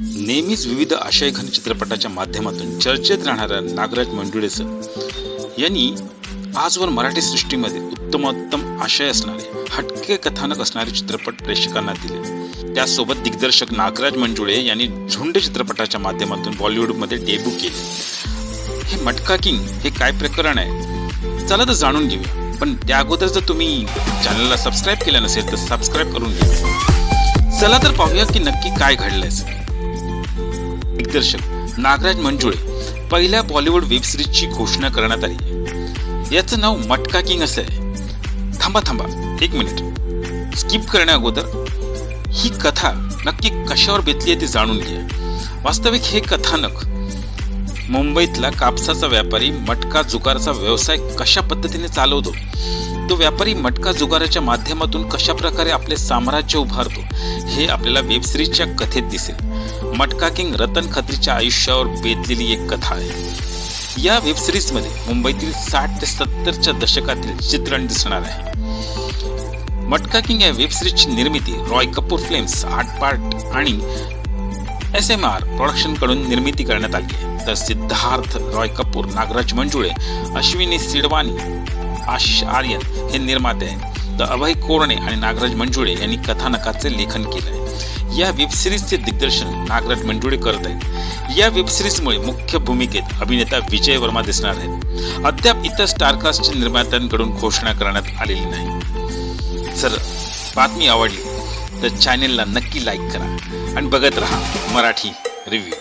नेहमीच विविध आशयघन चित्रपटाच्या माध्यमातून चर्चेत राहणाऱ्या नागराज मंडुळेचं यांनी आजवर मराठी सृष्टीमध्ये उत्तमोत्तम आशय असणारे हटके कथानक असणारे चित्रपट प्रेक्षकांना दिले. त्यासोबत दिग्दर्शक नागराज मंजुळे यांनी झुंड चित्रपटाच्या माध्यमातून बॉलिवूडमध्ये डेब्यू केले. हे मटका किंग हे काय प्रकरण आहे? चला तर जाणून घेऊया. पण त्या अगोदर जर तुम्ही चॅनलला सबस्क्राईब केलं नसेल तर सबस्क्राईब करून घ्या. चला तर पाहूया की नक्की काय घडलंय दिग्दर्शक नागराज मंजुळे पहिल्या बॉलिवूड वेब सिरीजची घोषणा करण्यात आली. याचं नाव मटका किंग असं आहे. थांबा थांबा. एक मिनिट. स्किप करण्या अगोदर ही कथा नक्की कशावर बेतली आहे ते जाणून घ्या. वास्तविक हे कथानक मुंबईतला कापसाचा व्यापारी मटका जुगारचा व्यवसाय कशा पद्धतीने चालवतो? तो व्यापारी मटका जुगाराच्या माध्यमातून कशा प्रकारे आपले साम्राज्य उभारतो हे आपल्याला वेब सिरीजच्या कथेत दिसेल. मटका किंग रतन खत्रीच्या आयुष्यावर बेतलेली एक कथा आहे. या वेब सिरीजमध्ये मुंबईतील साठ ते सत्तरच्या दशकातील चित्रण दिसणार आहे. मटका किंग या वेब सिरीजची निर्मिती Roy Kapur films art part आणि एस एम आर प्रोडक्शनकडून निर्मिती करण्यात आली आहे. तर सिद्धार्थ रॉय कपूर नागराज मंजुळे अश्विनी सिडवानी आशिष आर्यन हे निर्माते आहेत. तर अभय कोरणे आणि नागराज मंजुळे यांनी कथानकाचे लेखन केलं आहे. या वेबसिरीजचे दिग्दर्शन नागराज मंजुळे करत आहेत. या वेबसिरीजमुळे मुख्य भूमिकेत अभिनेता विजय वर्मा दिसणार आहेत. अद्याप इतर स्टारकास्टच्या निर्मात्यांकडून घोषणा करण्यात आलेली नाही. सर बातमी आवडली तर चॅनेलला नक्की लाईक करा आणि बघत राहा मराठी रिव्ह्यू